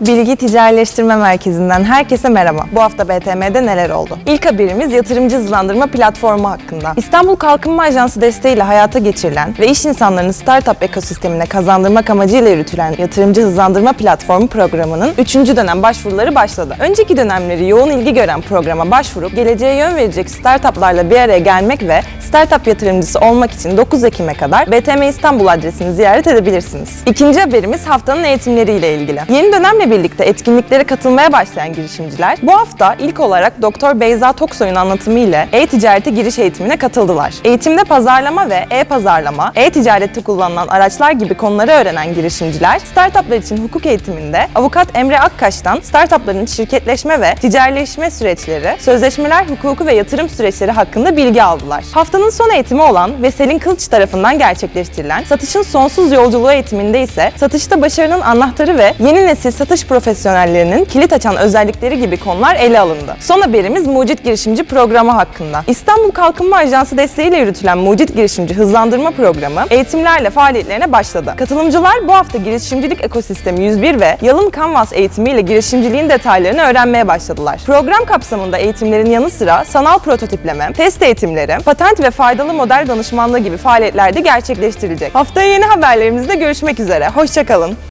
Bilgi Ticaretleştirme Merkezi'nden herkese merhaba. Bu hafta BTM'de neler oldu? İlk haberimiz yatırımcı hızlandırma platformu hakkında. İstanbul Kalkınma Ajansı desteğiyle hayata geçirilen ve iş insanlarını startup ekosistemine kazandırmak amacıyla yürütülen yatırımcı hızlandırma platformu programının 3. dönem başvuruları başladı. Önceki dönemleri yoğun ilgi gören programa başvurup geleceğe yön verecek startuplarla bir araya gelmek ve startup yatırımcısı olmak için 9 Ekim'e kadar BTM İstanbul adresini ziyaret edebilirsiniz. İkinci haberimiz haftanın eğitimleriyle ilgili. Yeni dönemle birlikte etkinliklere katılmaya başlayan girişimciler bu hafta ilk olarak Doktor Beyza Toksoy'un anlatımı ile e-ticarete giriş eğitimine katıldılar. Eğitimde pazarlama ve e-pazarlama, e-ticarette kullanılan araçlar gibi konuları öğrenen girişimciler startuplar için hukuk eğitiminde avukat Emre Akkaş'tan startupların şirketleşme ve ticarileşme süreçleri, sözleşmeler hukuku ve yatırım süreçleri hakkında bilgi aldılar. Haftanın son eğitimi olan ve Selin Kılıç tarafından gerçekleştirilen Satışın Sonsuz Yolculuğu eğitiminde ise satışta başarının anahtarı ve yeni nesil satış profesyonellerinin kilit açan özellikleri gibi konular ele alındı. Son haberimiz Mucit Girişimci Programı hakkında. İstanbul Kalkınma Ajansı desteğiyle yürütülen Mucit Girişimci Hızlandırma Programı eğitimlerle faaliyetlerine başladı. Katılımcılar bu hafta girişimcilik ekosistemi 101 ve Yalın Canvas eğitimiyle girişimciliğin detaylarını öğrenmeye başladılar. Program kapsamında eğitimlerin yanı sıra sanal prototipleme, test eğitimleri, patent ve faydalı model danışmanlığı gibi faaliyetler de gerçekleştirilecek. Haftaya yeni haberlerimizde görüşmek üzere. Hoşçakalın.